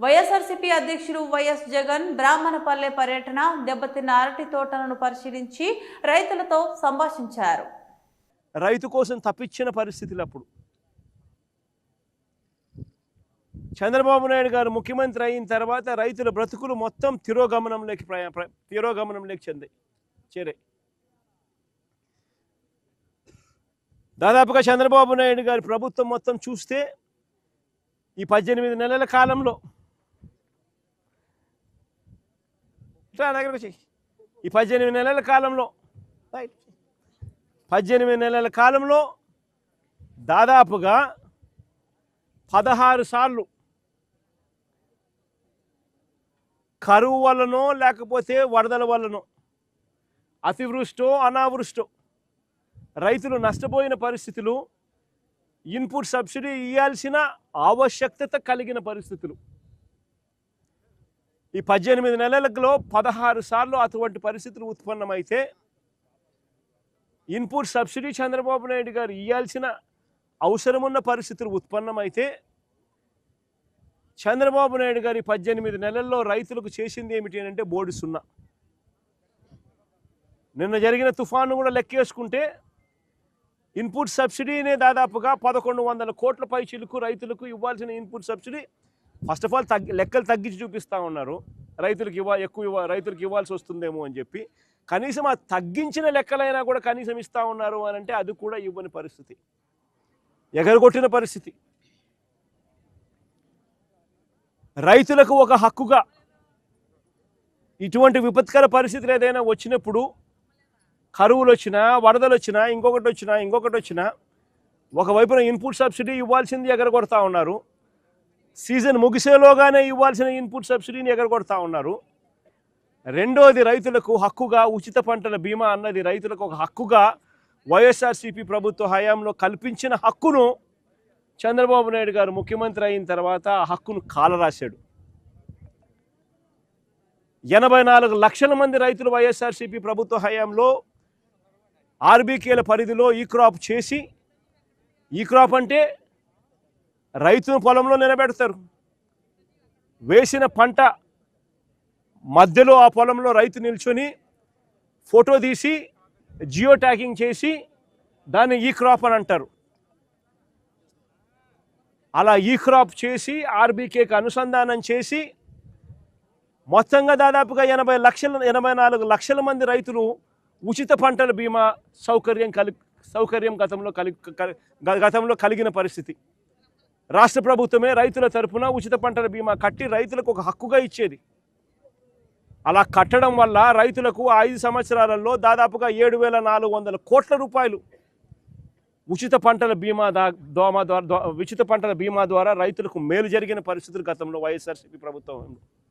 వైఎస్ఆర్సీపీ అధ్యక్షుడు వైఎస్ జగన్ బ్రాహ్మణపల్లె పర్యటన దెబ్బతిన్న అరటి తోటలను పరిశీలించి రైతులతో సంభాషించారు. రైతు కోసం తప్పించిన పరిస్థితులు అప్పుడు. చంద్రబాబు నాయుడు గారు ముఖ్యమంత్రి అయిన తర్వాత రైతుల బ్రతుకులు మొత్తం తిరోగమనంలోకి ప్రయా తిరోగమనంలోకి చెందాయి చేరాయి. దాదాపుగా చంద్రబాబు నాయుడు గారి ప్రభుత్వం మొత్తం చూస్తే ఈ పద్దెనిమిది నెలల కాలంలో ఇట్లా దగ్గరకు వచ్చి ఈ పద్దెనిమిది నెలల కాలంలో రైట్. పద్దెనిమిది నెలల కాలంలో దాదాపుగా పదహారు సార్లు కరువు వల్లనో లేకపోతే వరదల వల్లనో అతివృష్టో అనావృష్టో రైతులు నష్టపోయిన పరిస్థితులు ఇన్పుట్ సబ్సిడీ ఇవ్వాల్సిన ఆవశ్యకత కలిగిన పరిస్థితులు ఈ పద్దెనిమిది నెలలలో పదహారు సార్లు అటువంటి పరిస్థితులు ఉత్పన్నమైతే ఇన్పుట్ సబ్సిడీ చంద్రబాబు నాయుడు గారు ఇవ్వాల్సిన అవసరమున్న పరిస్థితులు ఉత్పన్నమైతే చంద్రబాబు నాయుడు గారి పద్దెనిమిది నెలల్లో రైతులకు చేసింది ఏమిటి అంటే బోర్డు సున్నా. నిన్న జరిగిన తుఫాను కూడా లెక్కేసుకుంటే ఇన్పుట్ సబ్సిడీనే దాదాపుగా పదకొండు వందల కోట్ల పై చిలుకు రైతులకు ఇవ్వాల్సిన input subsidy first of all తగ్గి లెక్కలు తగ్గించి చూపిస్తూ ఉన్నారు. రైతులకు ఇవ్వ ఎక్కువ ఇవ్వ రైతులకు ఇవ్వాల్సి వస్తుందేమో అని చెప్పి. కనీసం ఆ తగ్గించిన లెక్కలైనా కూడా కనీసం ఇస్తూ ఉన్నారు అని అంటే అది కూడా ఇవ్వని పరిస్థితి. ఎగరగొట్టిన పరిస్థితి. రైతులకు ఒక హక్కుగా ఇటువంటి విపత్కర పరిస్థితులు ఏదైనా వచ్చినప్పుడు కరువులు వచ్చినా వరదలు వచ్చినా ఇంకొకటి వచ్చినా ఇంకొకటి వచ్చినా ఒకవైపున ఇన్పుట్ సబ్సిడీ ఇవ్వాల్సింది ఎగరగొడతా ఉన్నారు. సీజన్ ముగిసేలోగానే ఇవ్వాల్సిన ఇన్పుట్ సబ్సిడీని ఎగరగొడతా ఉన్నారు. రెండోది రైతులకు హక్కుగా ఉచిత పంటల బీమా అన్నది రైతులకు ఒక హక్కుగా వైఎస్ఆర్సీపీ ప్రభుత్వ హయాంలో కల్పించిన హక్కును చంద్రబాబు నాయుడు గారు ముఖ్యమంత్రి అయిన తర్వాత ఆ హక్కును కాలరాశాడు. ఎనభై నాలుగు లక్షల మంది రైతులు వైఎస్ఆర్సీపీ ప్రభుత్వ హయాంలో ఆర్బీకేల పరిధిలో ఈ క్రాప్ చేసి ఈ క్రాప్ అంటే రైతును పొలంలో నిలబెడతారు. వేసిన పంట మధ్యలో ఆ పొలంలో రైతు నిల్చొని ఫోటో తీసి జియో ట్యాగింగ్ చేసి దాన్ని ఈ క్రాప్ అని అంటారు. అలా ఈ క్రాప్ చేసి ఆర్బీకేకి అనుసంధానం చేసి మొత్తంగా దాదాపుగా ఎనభై లక్షల ఎనభై నాలుగు లక్షల మంది రైతులు ఉచిత పంటల బీమా సౌకర్యం కలి సౌకర్యం గతంలో కలి గతంలో కలిగిన పరిస్థితి. రాష్ట్ర ప్రభుత్వమే రైతుల తరపున ఉచిత పంటల బీమా కట్టి రైతులకు ఒక హక్కుగా ఇచ్చేది. అలా కట్టడం వల్ల రైతులకు ఐదు సంవత్సరాలలో దాదాపుగా ఏడు వేల నాలుగు వందల కోట్ల రూపాయలు ఉచిత పంటల బీమా దా దోమ ద్వారా ఉచిత పంటల బీమా ద్వారా రైతులకు మేలు జరిగిన పరిస్థితులు గతంలో వైఎస్ఆర్సీపీ ప్రభుత్వం.